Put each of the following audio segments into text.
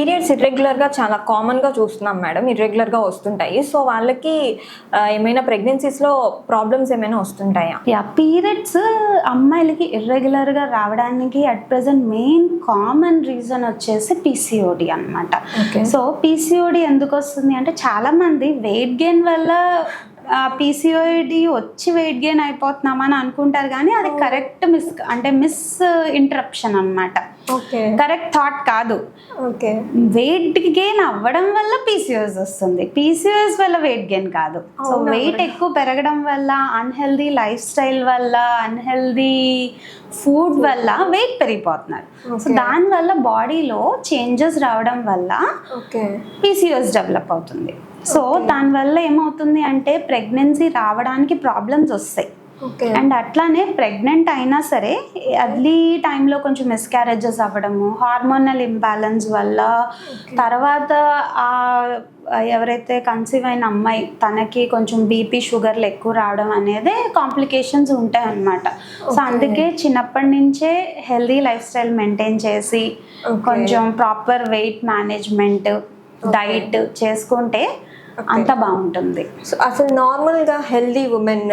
Periods ఇర్రెగ్యులర్గా చాలా కామన్గా చూస్తున్నాం మేడం ఇర్రెగ్యులర్గా వస్తుంటాయి. సో వాళ్ళకి ఏమైనా ప్రెగ్నెన్సీస్లో ప్రాబ్లమ్స్ ఏమైనా వస్తుంటాయా? యా పీరియడ్స్ అమ్మాయిలకి ఇర్రెగ్యులర్గా రావడానికి at present main common reason వచ్చేసి పీసీఓడి Okay. సో పీసీఓడి ఎందుకు వస్తుంది అంటే చాలా మంది వెయిట్ గెయిన్ వల్ల పీసీఓడి వచ్చి వెయిట్ గెయిన్ అయిపోతున్నామని అనుకుంటారు కానీ అది కరెక్ట్ మిస్ అంటే మిస్ ఇంటరప్షన్ అన్నమాట. ఓకే. కరెక్ట్ థాట్ కాదు. వెయిట్ గెయిన్ అవ్వడం వల్ల పీసీఓఎస్ వస్తుంది. పీసీఓఎస్ వల్ల వెయిట్ గెయిన్ కాదు. So weight? ఎక్కువ పెరగడం వల్ల అన్హెల్దీ లైఫ్ స్టైల్ వల్ల అన్హెల్దీ ఫుడ్ వల్ల వెయిట్ పెరిగిపోతున్నారు. సో. దానివల్ల బాడీలో చేంజెస్ రావడం వల్ల ఓకే. పీసీఓఎస్ డెవలప్ అవుతుంది. సో దానివల్ల ఏమవుతుంది అంటే ప్రెగ్నెన్సీ రావడానికి ప్రాబ్లమ్స్ వస్తాయి. అండ్ అట్లానే ప్రెగ్నెంట్ అయినా సరే ఎర్లీ టైంలో కొంచెం మిస్క్యారేజెస్ అవ్వడము హార్మోనల్ ఇంబ్యాలెన్స్ వల్ల తర్వాత ఆ ఎవరైతే కన్సీవ్ అయిన అమ్మాయి తనకి కొంచెం బీపీ షుగర్లు ఎక్కువ రావడం అనేది కాంప్లికేషన్స్ ఉంటాయి అన్నమాట. సో. అందుకే చిన్నప్పటి నుంచే హెల్దీ లైఫ్ స్టైల్ మెయింటైన్ చేసి. కొంచెం ప్రాపర్ వెయిట్ మేనేజ్మెంట్ డైట్ చేసుకుంటే అంత బాగుంటుంది సో అసలు నార్మల్గా హెల్దీ ఉమెన్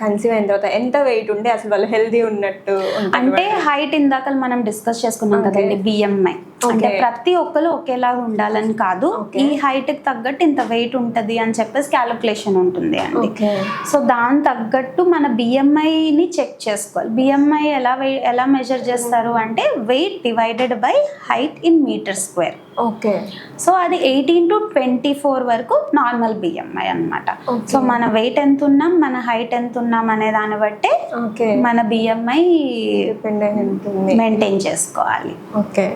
కన్సీవ్ అయిన తర్వాత ఎంత వెయిట్ ఉంటే అసలు వాళ్ళు హెల్దీ ఉన్నట్టు అంటే? హైట్ ఇందాక మనం డిస్కస్ చేసుకున్నాం. కదండి బిఎంఐ అంటే. ప్రతి ఒక్కరు ఒకేలాగా ఉండాలని కాదు. ఈ హైట్కి తగ్గట్టు ఇంత వెయిట్ ఉంటది అని చెప్పేసి క్యాలిక్యులేషన్ ఉంటుంది అండి సో దాని తగ్గట్టు మన బిఎంఐని చెక్ చేసుకోవాలి బిఎంఐ ఎలా ఎలా మెజర్ చేస్తారు అంటే weight divided by height in metre square okay. So అది ఎయిటీన్ టు ట్వంటీ ఫోర్ వరకు నార్మల్ బిఎంఐ అన్నమాట. Okay. సో మన వెయిట్ ఎంత ఉన్నాం మన హైట్ ఎంత ఉన్నాం అనే దాన్ని బట్టే ఓకే. మన బిఎంఐ మెయింటైన్ చేసుకోవాలి. ఓకే.